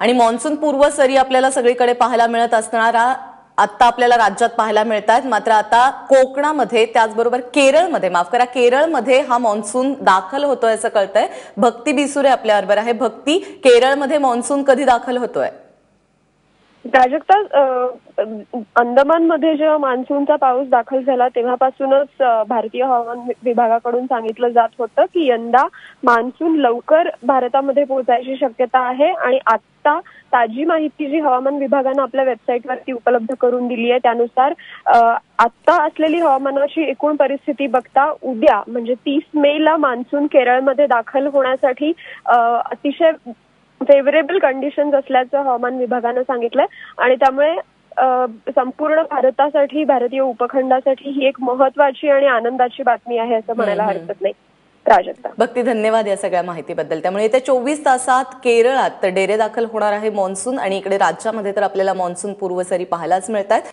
आणि मान्सून पूर्व सरी आपल्याला सगळीकडे पाहायला मिळत असणारा आत्ता आपल्याला राज्यात पाहायला मिळत आहेत मात्र आता कोकणामध्ये त्याचबरोबर केरळमध्ये माफ करा केरळमध्ये हा मान्सून दाखल होतोय असं कळतंय. भक्ती बिसुरे आपल्याबरोबर आहे. भक्ती केरळमध्ये मान्सून कधी दाखल होतोय? प्राजक्ता अंदमानमध्ये जेव्हा मान्सूनचा पाऊस दाखल झाला तेव्हापासूनच भारतीय हवामान विभागाकडून सांगितलं जात होतं की यंदा मान्सून लवकर भारतामध्ये पोहोचायची शक्यता आहे आणि आता ताजी माहिती जी हवामान विभागानं आपल्या वेबसाईटवरती उपलब्ध करून दिली आहे त्यानुसार आत्ता असलेली हवामानाची एकूण परिस्थिती बघता उद्या म्हणजे तीस मे ला मान्सून केरळमध्ये दाखल होण्यासाठी अतिशय फेवरेबल कंडिशन्स असल्याचं हवामान विभागानं सांगितलंय. आणि त्यामुळे संपूर्ण भारतासाठी भारतीय उपखंडासाठी ही एक महत्वाची आणि आनंदाची बातमी आहे असं म्हणायला हरकत नाही. प्राजक्ता भक्ती धन्यवाद या सगळ्या माहितीबद्दल. त्यामुळे येत्या चोवीस तासात केरळात डेरे दाखल होणार आहे मान्सून आणि इकडे राज्यामध्ये तर आपल्याला मान्सून पूर्वसरी पाहायलाच मिळत आहेत